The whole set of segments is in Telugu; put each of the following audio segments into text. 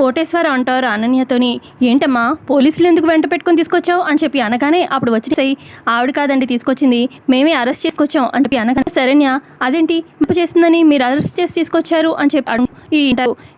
కోటేశ్వర అంటారు అనన్యతోని. ఏంటమ్మా పోలీసులు ఎందుకు వెంట పెట్టుకొని తీసుకొచ్చావు? అని చెప్పి అనగానే అప్పుడు వచ్చి ఆవిడ కాదండి తీసుకొచ్చింది. మేమే అరెస్ట్ చేసుకొచ్చాం అని చెప్పి అనగానే శరణ్య అదేంటి? తప్పు చేస్తుందని మీరు అరెస్ట్ చేసి తీసుకొచ్చారు? అని చెప్పి ఈ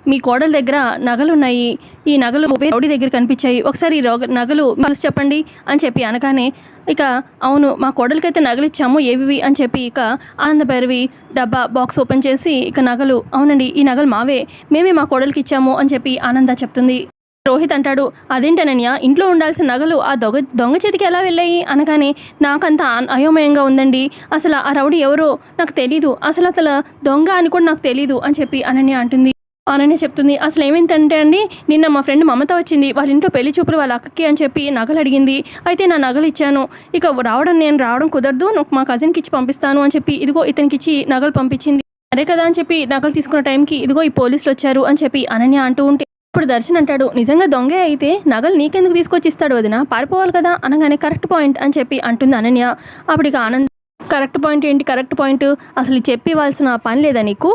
మీ కోడల దగ్గర నగలు ఉన్నాయి ఈ నగలు రౌడీ దగ్గర కనిపించాయి. ఒకసారి ఈ నగలు చూసి చెప్పండి. అని చెప్పి అనగానే ఇక అవును మా కోడలికైతే నగలు ఇచ్చాము ఏవివి అని చెప్పి ఇక ఆనంద భైరవి డబ్బా బాక్స్ ఓపెన్ చేసి ఇక నగలు అవునండి ఈ నగలు మావే మేమే మా కోడలికి ఇచ్చాము అని చెప్పి ఆనంద చెప్తుంది. రోహిత్ అంటాడు అదేంటనన్య ఇంట్లో ఉండాల్సిన నగలు ఆ దొంగ దొంగ చేతికి ఎలా వెళ్ళాయి? అనగానే నాకంత అయోమయంగా ఉందండి. అసలు ఆ రౌడీ ఎవరో నాకు తెలీదు. అసలు అసలు దొంగ అని కూడా నాకు తెలీదు అని చెప్పి అనన్య అంటుంది. అనన్య చెప్తుంది. అసలు ఏమైందంటే అండి నిన్న మా ఫ్రెండ్ మమత వచ్చింది. వాళ్ళ ఇంట్లో పెళ్ళి చూపులు వాళ్ళ అక్కకి అని చెప్పి నగలు అడిగింది అయితే నా నగలు ఇచ్చాను ఇక రావడం నేను రావడం కుదరదు. నాకు మా కజిన్కి ఇచ్చి పంపిస్తాను అని చెప్పి ఇదిగో ఇతనికి ఇచ్చి నగలు పంపించింది. అదే కదా అని చెప్పి నగలు తీసుకున్న టైంకి ఇదిగో ఈ పోలీసులు వచ్చారు అని చెప్పి అనన్య అంటూ ఉంటే ఇప్పుడు దర్శన్ అంటాడు నిజంగా దొంగే అయితే నగలు నీకెందుకు తీసుకొచ్చి ఇస్తాడు వదిన? పారిపోవాలి కదా? అనగానే కరెక్ట్ పాయింట్ అని చెప్పి అంటుంది అనన్య. అప్పుడు ఇక ఆనంద్ కరెక్ట్ పాయింట్ ఏంటి? Correct point? అసలు చెప్పి ఇవ్వాల్సిన పని లేదా నీకు?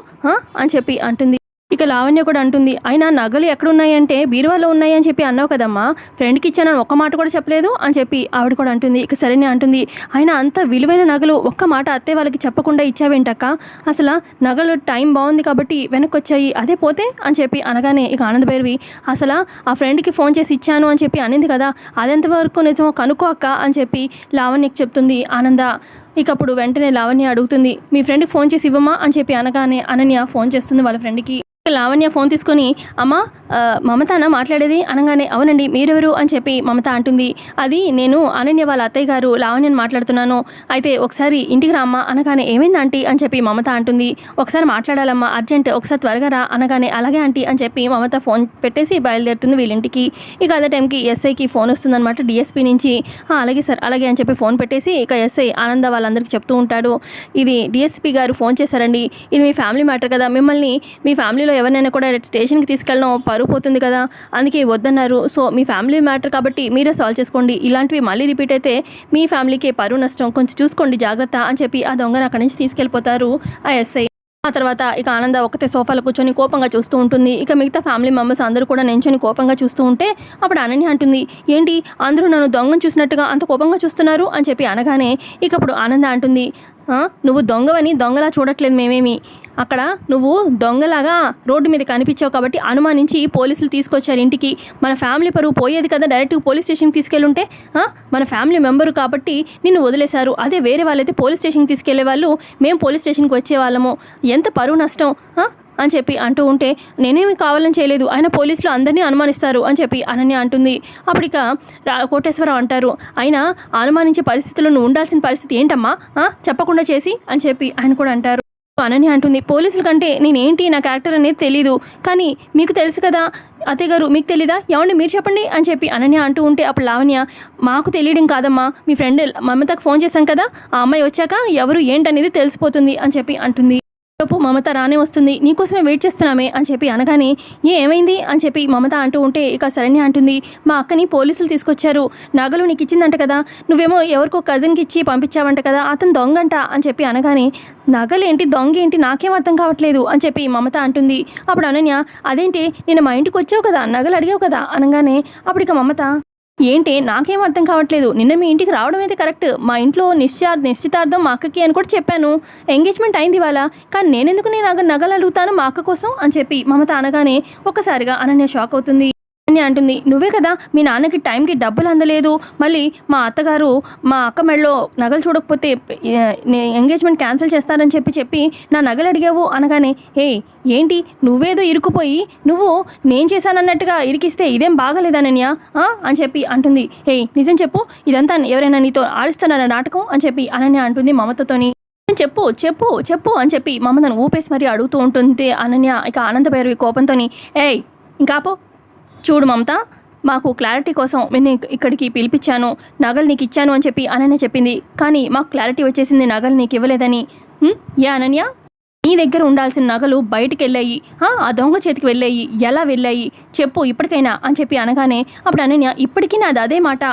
అని చెప్పి అంటుంది. ఇక లావణ్య కూడా అంటుంది అయినా నగలు ఎక్కడున్నాయి అంటే బీరువాలో ఉన్నాయి అని చెప్పి అన్నావు కదమ్మా. ఫ్రెండ్కి ఇచ్చానని ఒక్క మాట కూడా చెప్పలేదు అని చెప్పి ఆవిడ కూడా అంటుంది. ఇక సరేనే అంటుంది. అయినా అంత విలువైన నగలు ఒక్క మాట అత్తే వాళ్ళకి చెప్పకుండా ఇచ్చావేంటక్క? అసలు నగలు టైం బాగుంది కాబట్టి వెనక్కి వచ్చాయి అదే పోతే? అని చెప్పి అనగానే ఇక ఆనంద భైరవి అసలు ఆ ఫ్రెండ్కి ఫోన్ చేసి ఇచ్చాను అని చెప్పి అనింది కదా అదెంతవరకు నిజమో కనుక్కో అక్క అని చెప్పి లావణ్యకి చెప్తుంది ఆనంద. ఇక అప్పుడు వెంటనే లావణ్య అడుగుతుంది మీ ఫ్రెండ్కి ఫోన్ చేసి ఇవ్వమా అని చెప్పి అనగానే అనన్య ఫోన్ చేస్తుంది వాళ్ళ ఫ్రెండ్కి. లావణ్య ఫోన్ తీసుకొని అమ్మా మమతన మాట్లాడేది అనగానే అవునండి మీరెవరు? అని చెప్పి మమత అంటుంది. అది నేను అనన్య వాళ్ళ అత్తయ్య గారు లావణ్యని మాట్లాడుతున్నాను. అయితే ఒకసారి ఇంటికి రామ్మా అనగానే ఏమైంది ఆంటీ? అని చెప్పి మమత అంటుంది. ఒకసారి మాట్లాడాలమ్మా అర్జెంట్ ఒకసారి త్వరగా రా అనగానే అలాగే ఆంటీ అని చెప్పి మమత ఫోన్ పెట్టేసి బయలుదేరుతుంది వీళ్ళింటికి. ఇక అదే టైంకి ఎస్ఐకి ఫోన్ వస్తుందన్నమాట డిఎస్పీ నుంచి. అలాగే సార్ అలాగే అని చెప్పి ఫోన్ పెట్టేసి ఇక ఎస్ఐ ఆనంద వాళ్ళందరికీ చెప్తూ ఉంటాడు. ఇది డిఎస్పీ గారు ఫోన్ చేశారండి. ఇది మీ ఫ్యామిలీ మ్యాటర్ కదా. మిమ్మల్ని మీ ఫ్యామిలీలో ఎవరినైనా కూడా స్టేషన్కి తీసుకెళ్ళడం పరువు పోతుంది కదా? అందుకే వద్దన్నారు. సో మీ ఫ్యామిలీ మ్యాటర్ కాబట్టి మీరే సాల్వ్ చేసుకోండి. ఇలాంటివి మళ్ళీ రిపీట్ అయితే మీ ఫ్యామిలీకి పరువు నష్టం. కొంచెం చూసుకోండి జాగ్రత్త అని చెప్పి ఆ దొంగను అక్కడి నుంచి తీసుకెళ్ళిపోతారు ఆ ఎస్ఐ. ఆ తర్వాత ఇక ఆనంద ఒకతే సోఫాలో కూర్చొని కోపంగా చూస్తూ ఉంటుంది. ఇక మిగతా ఫ్యామిలీ మెంబర్స్ అందరూ కూడా నించొని కోపంగా చూస్తూ ఉంటే అప్పుడు అనన్య అంటుంది ఏంటి? అందరూ నన్ను దొంగను చూసినట్టుగా అంత కోపంగా చూస్తున్నారు? అని చెప్పి అనగానే ఇక అప్పుడు ఆనంద అంటుంది నువ్వు దొంగవని దొంగలా చూడట్లేదు మేమేమి? అక్కడ నువ్వు దొంగలాగా రోడ్డు మీద కనిపించావు కాబట్టి అనుమానించి పోలీసులు తీసుకొచ్చారు ఇంటికి. మన ఫ్యామిలీ పరువు పోయేది కదా డైరెక్ట్ పోలీస్ స్టేషన్కి తీసుకెళ్ళుంటే? మన ఫ్యామిలీ మెంబరు కాబట్టి నిన్ను వదిలేశారు. అదే వేరే వాళ్ళైతే పోలీస్ స్టేషన్కి తీసుకెళ్ళే వాళ్ళు మేము పోలీస్ స్టేషన్కి వచ్చేవాళ్ళము. ఎంత పరువు నష్టం? అని చెప్పి అంటూ ఉంటే నేనేమి కావాలని చేయలేదు. ఆయన పోలీసులు అందరినీ అనుమానిస్తారు అని చెప్పి అనన్య అంటుంది. అప్పటిక రా కోటేశ్వరరావు అంటారు. అయినా అనుమానించే పరిస్థితుల్లో నువ్వు ఉండాల్సిన పరిస్థితి ఏంటమ్మా? చెప్పకుండా చేసి అని చెప్పి ఆయన కూడా అంటారు. అనని అంటుంది. పోలీసుల కంటే నేనేంటి నా క్యారెక్టర్ అనేది తెలీదు. కానీ మీకు తెలుసు కదా అత్తయ్య గారు మీకు తెలీదా? ఏమండి మీరు చెప్పండి అని చెప్పి అనన్య అంటూ ఉంటే అప్పుడు లావణ్య మాకు తెలియడం కాదమ్మా. మీ ఫ్రెండ్ మమతకు ఫోన్ చేశాం కదా ఆ అమ్మాయి వచ్చాక ఎవరు ఏంటనేది తెలిసిపోతుంది అని చెప్పి అంటుంది. లోపు మమత రానే వస్తుంది. నీకోసమే వెయిట్ చేస్తున్నామే అని చెప్పి అనగానే ఏ ఏమైంది? అని చెప్పి మమత అంటూ ఉంటే ఇక శరణ్య అంటుంది మా అక్కని పోలీసులు తీసుకొచ్చారు. నగలు నీకు ఇచ్చిందంట కదా. నువ్వేమో ఎవరికో కజిన్కి ఇచ్చి పంపించావంట కదా. అతను దొంగంట. అని చెప్పి అనగానే నగలేంటి? దొంగ ఏంటి నాకేం అర్థం కావట్లేదు. అని చెప్పి మమత అంటుంది అప్పుడు అనన్య అదేంటి? నేను మా ఇంటికి వచ్చావు కదా? నగలు అడిగావు కదా? అనగానే అప్పుడు ఇక మమత ఏంటి? నాకేం అర్థం కావట్లేదు. నిన్న మీ ఇంటికి రావడం అయితే కరెక్ట్? మా ఇంట్లో నిశ్చయార్ నిశ్చితార్థం మా అక్కకి అని కూడా చెప్పాను. ఎంగేజ్మెంట్ అయింది ఇవాళ. కానీ నేనెందుకు నేను నగలు అడుగుతాను మా అక్క కోసం అని చెప్పి మమత అనగానే ఒక్కసారిగా అనన్య షాక్ అవుతుంది. అనన్య అంటుంది. నువ్వే కదా మీ నాన్నకి టైంకి డబ్బులు అందలేదు. మళ్ళీ మా అత్తగారు మా అక్క మెడలో నగలు చూడకపోతే ఎంగేజ్మెంట్ క్యాన్సిల్ చేస్తారని చెప్పి చెప్పి నా నగలు అడిగావు అనగానే ఏ ఏంటి? నువ్వేదో ఇరుకుపోయి నువ్వు నేను చేశానన్నట్టుగా ఇరికిస్తే ఇదేం బాగలేదనన్య ఆ? అని చెప్పి అంటుంది. ఏయ్ నిజం చెప్పు ఇదంతా ఎవరైనా నీతో ఆడిస్తున్నారా నాటకం? అని చెప్పి అనన్య అంటుంది మమతతోని. చెప్పు చెప్పు చెప్పు అని చెప్పి మమతను ఊపేసి మరీ అడుగుతూ ఉంటుంది అనన్య ఇక ఆనంద భైరవి కోపంతోని ఏయ్ ఇంకాపో చూడు మమత మాకు క్లారిటీ కోసం నేను ఇక్కడికి పిలిపించాను నగలు నీకు ఇచ్చాను అని చెప్పి అనన్య చెప్పింది. కానీ మాకు క్లారిటీ వచ్చేసింది నగలు నీకు ఇవ్వలేదని. ఏ అనన్య? నీ దగ్గర ఉండాల్సిన నగలు బయటికి వెళ్ళాయి. ఆ దొంగ చేతికి వెళ్ళాయి. ఎలా వెళ్ళాయి? చెప్పు ఇప్పటికైనా అని చెప్పి అనగానే అప్పుడు అనన్య ఇప్పటికీ నాది అదే మాట.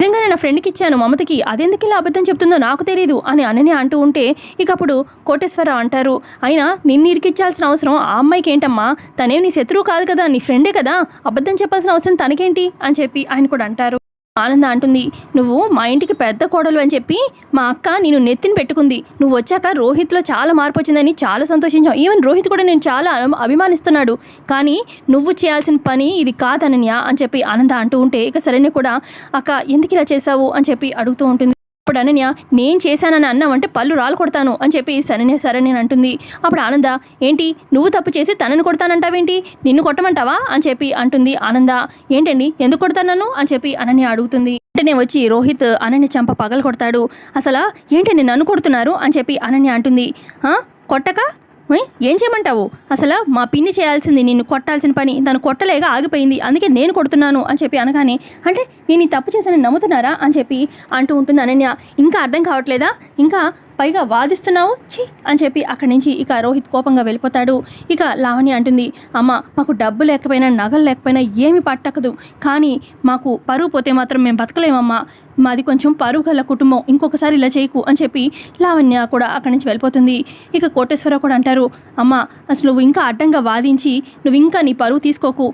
నిజంగానే నా ఫ్రెండ్కి ఇచ్చాను మమతకి. అదెందుకు ఇలా అబద్ధం చెప్తుందో నాకు తెలియదు అని అనని అంటూ ఉంటే ఇక అప్పుడు కోటేశ్వరరావు అంటారు అయినా నిన్ను ఇరికిచ్చాల్సిన అవసరం ఆ అమ్మాయికి ఏంటమ్మా తనేం నీ శత్రువు కాదు కదా నీ ఫ్రెండే కదా. అబద్ధం చెప్పాల్సిన అవసరం తనకేంటి? అని చెప్పి ఆయన కూడా అంటారు. ఆనంద అంటుంది నువ్వు మా ఇంటికి పెద్ద కోడలు అని చెప్పి మా అక్క నేను నెత్తిని పెట్టుకుంది. నువ్వు వచ్చాక రోహిత్లో చాలా మార్పు వచ్చిందని చాలా సంతోషించాం ఈవెన్ రోహిత్ కూడా నేను చాలా అభిమానిస్తున్నాడు. కానీ నువ్వు చేయాల్సిన పని ఇది కాదనన్య అని చెప్పి ఆనంద అంటూ ఉంటే ఇక సరైన కూడా అక్క ఎందుకు ఇలా చేశావు? అని చెప్పి అడుగుతూ ఉంటుంది. అప్పుడు అనన్య నేను చేశానని అన్నావంటే పళ్ళు రాలు కొడతాను అని చెప్పి సరణ్య సరణ్య అంటుంది. అప్పుడు ఆనంద ఏంటి నువ్వు తప్పు చేసి తనని కొడతానంటావేంటి? నిన్ను కొట్టమంటావా? అని చెప్పి అంటుంది ఆనంద. ఏంటండి ఎందుకు కొడతాను నన్ను? అని చెప్పి అనన్య అడుగుతుంది. వెంటనే వచ్చి రోహిత్ అనన్య చంప పగలు కొడతాడు అసలు ఏంటి నన్ను కొడుతున్నారు? అని చెప్పి అనన్య అంటుంది. కొట్టక? ఏం చేయమంటావు? అసలు మా పిన్ని చేయాల్సింది నిన్ను కొట్టాల్సిన పని. తను కొట్టలేక ఆగిపోయింది. అందుకే నేను కొడుతున్నాను అని చెప్పి అనగానే అంటే నేను ఈ తప్పు చేశానని నమ్ముతున్నారా అని చెప్పి అంటూ ఉంటుంది అనన్య. ఇంకా అర్థం కావట్లేదా? ఇంకా పైగా వాదిస్తున్నావు? ఛీ! అని చెప్పి అక్కడి నుంచి ఇక రోహిత్ కోపంగా వెళ్ళిపోతాడు. ఇక లావణ్య అంటుంది అమ్మ మాకు డబ్బు లేకపోయినా నగలు లేకపోయినా ఏమి పట్టకదు. కానీ మాకు పరువు పోతే మాత్రం మేము బతకలేమమ్మా. మాది కొంచెం పరువు గల కుటుంబం. ఇంకొకసారి ఇలా చేయకు అని చెప్పి లావణ్య కూడా అక్కడి నుంచి వెళ్ళిపోతుంది. ఇక కోటేశ్వర కూడా అంటారు అమ్మ అసలు నువ్వు ఇంకా అడ్డంగా వాదించి నువ్వు ఇంకా నీ పరువు తీసుకోకు.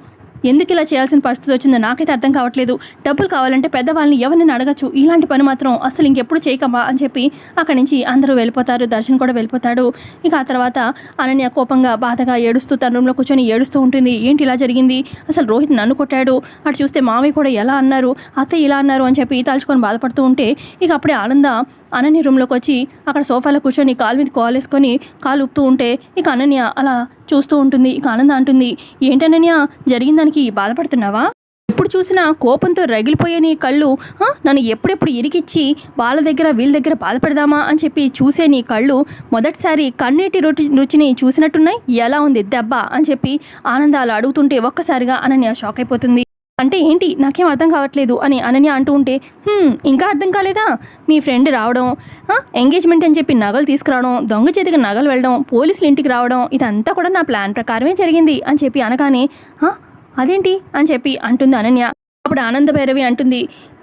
ఎందుకు ఇలా చేయాల్సిన పరిస్థితి వచ్చిందో నాకైతే అర్థం కావట్లేదు. డబ్బులు కావాలంటే పెద్దవాళ్ళని ఎవరిని అడగచ్చు. ఇలాంటి పని మాత్రం అసలు ఇంకెప్పుడు చేయకమ్మా అని చెప్పి అక్కడి నుంచి అందరూ వెళ్ళిపోతారు. దర్శన్ కూడా వెళ్ళిపోతాడు. ఇక ఆ తర్వాత అనన్య కోపంగా బాధగా ఏడుస్తూ తన రూమ్లో కూర్చొని ఏడుస్తూ ఉంటుంది. ఏంటి ఇలా జరిగింది? అసలు రోహిత్ నన్ను కొట్టాడు. అటు చూస్తే మావి కూడా ఎలా అన్నారు? అత్త ఇలా అన్నారు అని చెప్పి తలుచుకొని బాధపడుతూ ఉంటే ఇక అప్పుడే ఆనంద అనన్య రూమ్లోకి వచ్చి అక్కడ సోఫాలో కూర్చొని కాలు మీద కాలు వేసుకొని కాలు ఊపుతూ ఉంటే ఇక అనన్య అలా చూస్తూ ఉంటుంది ఇక ఆనంద అంటుంది ఏంటనన్య జరిగిన దానికి బాధపడుతున్నావా? ఎప్పుడు చూసినా కోపంతో రగిలిపోయే నీ కళ్ళు నన్ను ఎప్పుడెప్పుడు ఇరికిచ్చి వాళ్ళ దగ్గర వీళ్ళ దగ్గర బాధపడదామా? అని చెప్పి చూసే నీ కళ్ళు మొదటిసారి కన్నీటి రుచి రుచిని చూసినట్టున్నాయి. ఎలా ఉంది దెబ్బ? అని చెప్పి ఆనందాలు అడుగుతుంటే ఒక్కసారిగా అనన్య షాక్ అయిపోతుంది. అంటే ఏంటి? నాకేం అర్థం కావట్లేదు అని అనన్య అంటూ ఉంటే ఇంకా అర్థం కాలేదా? మీ ఫ్రెండ్ రావడం ఎంగేజ్మెంట్ అని చెప్పి నగలు తీసుకురావడం దొంగ చేతికి నగలు వెళ్ళడం పోలీసులు ఇంటికి రావడం ఇదంతా కూడా నా ప్లాన్ ప్రకారమే జరిగింది అని చెప్పి అనగానే అదేంటి? అని చెప్పి అంటుంది అనన్య. అప్పుడు ఆనంద భైరవి అంటుంది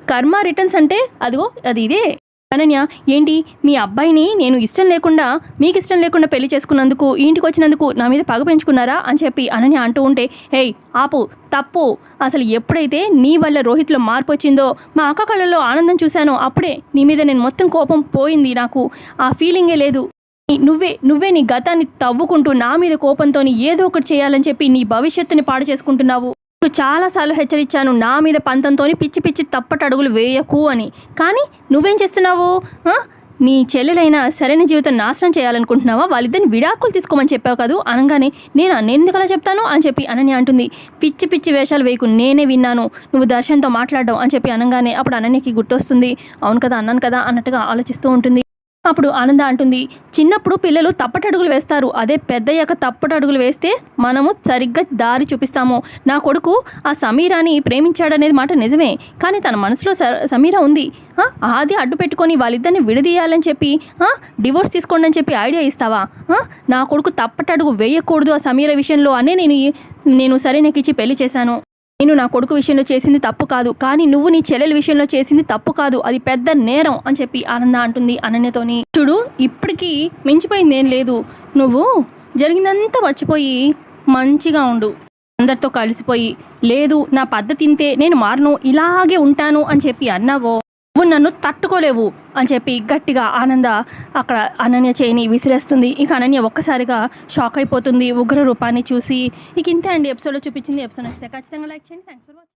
కర్మ రిటర్న్స్ అంటే అదిగో అది ఇదే. అనన్య ఏంటి? మీ అబ్బాయిని నేను ఇష్టం లేకుండా మీకు ఇష్టం లేకుండా పెళ్ళి చేసుకున్నందుకు ఇంటికి వచ్చినందుకు నా మీద పగ పెంచుకున్నారా? అని చెప్పి అనన్య అంటూ ఉంటే హేయ్ ఆపు తప్పు. అసలు ఎప్పుడైతే నీ వల్ల రోహిత్లో మార్పు వచ్చిందో మా అక్క కళ్ళల్లో ఆనందం చూశానో. అప్పుడే నీ మీద నేను మొత్తం కోపం పోయింది నాకు. ఆ ఫీలింగే లేదు. నువ్వే నువ్వే నీ గతాన్ని తవ్వుకుంటూ నా మీద కోపంతో ఏదో ఒకటి చేయాలని చెప్పి నీ భవిష్యత్తుని పాడు చేసుకుంటున్నావు. చాలాసార్లు హెచ్చరించాను నా మీద పంతంతోని పిచ్చి పిచ్చి తప్పటడుగులు వేయకు అని. కానీ నువ్వేం చేస్తున్నావు? నీ చెల్లెలైనా సరైన జీవితం నాశనం చేయాలనుకుంటున్నావా? వాళ్ళిద్దరిని విడాకులు తీసుకోమని చెప్పావు కాదు? అనగానే నేను అన్నెందుకలా చెప్తాను అని చెప్పి అనని అంటుంది. పిచ్చి పిచ్చి వేషాలు వేయకు నేనే విన్నాను. నువ్వు దర్శన్తో మాట్లాడడం అని చెప్పి అనగానే అప్పుడు అనన్యకి గుర్తొస్తుంది. అవును కదా అన్నాను కదా అన్నట్టుగా ఆలోచిస్తూ ఉంటుంది. అప్పుడు ఆనంద అంటుంది చిన్నప్పుడు పిల్లలు తప్పటడుగులు వేస్తారు. అదే పెద్దయ్యాక తప్పటడుగులు వేస్తే మనము సరిగ్గా దారి చూపిస్తాము. నా కొడుకు ఆ సమీరాని ప్రేమించాడనేది మాట నిజమే. కానీ తన మనసులో స- సమీర ఉంది. ఆది అడ్డు పెట్టుకొని వాళ్ళిద్దరిని విడదీయాలని చెప్పి డివోర్స్ తీసుకోండి అని చెప్పి ఐడియా ఇస్తావా? నా కొడుకు తప్పటడుగు వేయకూడదు ఆ సమీర విషయంలో అనే నేను ఈ- నేను ఇచ్చి పెళ్ళి చేశాను. నేను నా కొడుకు విషయంలో చేసింది తప్పు కాదు కానీ నువ్వు నీ చెల్లెల విషయంలో చేసింది తప్పు కాదు అది పెద్ద నేరం అని చెప్పి ఆనంద అంటుంది అనన్యతోని. చూడు ఇప్పటికీ మించిపోయింది ఏం లేదు. నువ్వు జరిగిందంతా మర్చిపోయి మంచిగా ఉండు. అందరితో కలిసిపోయి లేదు నా పద్ధతి ఇంతే నేను మారను ఇలాగే ఉంటాను అని చెప్పి అన్నావో నన్ను తట్టుకోలేవు అని చెప్పి గట్టిగా ఆనంద అక్కడ అనన్య చేయిని విసిరేస్తుంది. ఇక అనన్య ఒక్కసారిగా షాక్ అయిపోతుంది. ఉగ్ర రూపాన్ని చూసి. ఇక ఇంతే అండి. ఎపిసోడ్లో చూపించింది ఎపిసోడ్ నచ్చితే ఖచ్చితంగా లైక్ చేయండి. Thanks for watching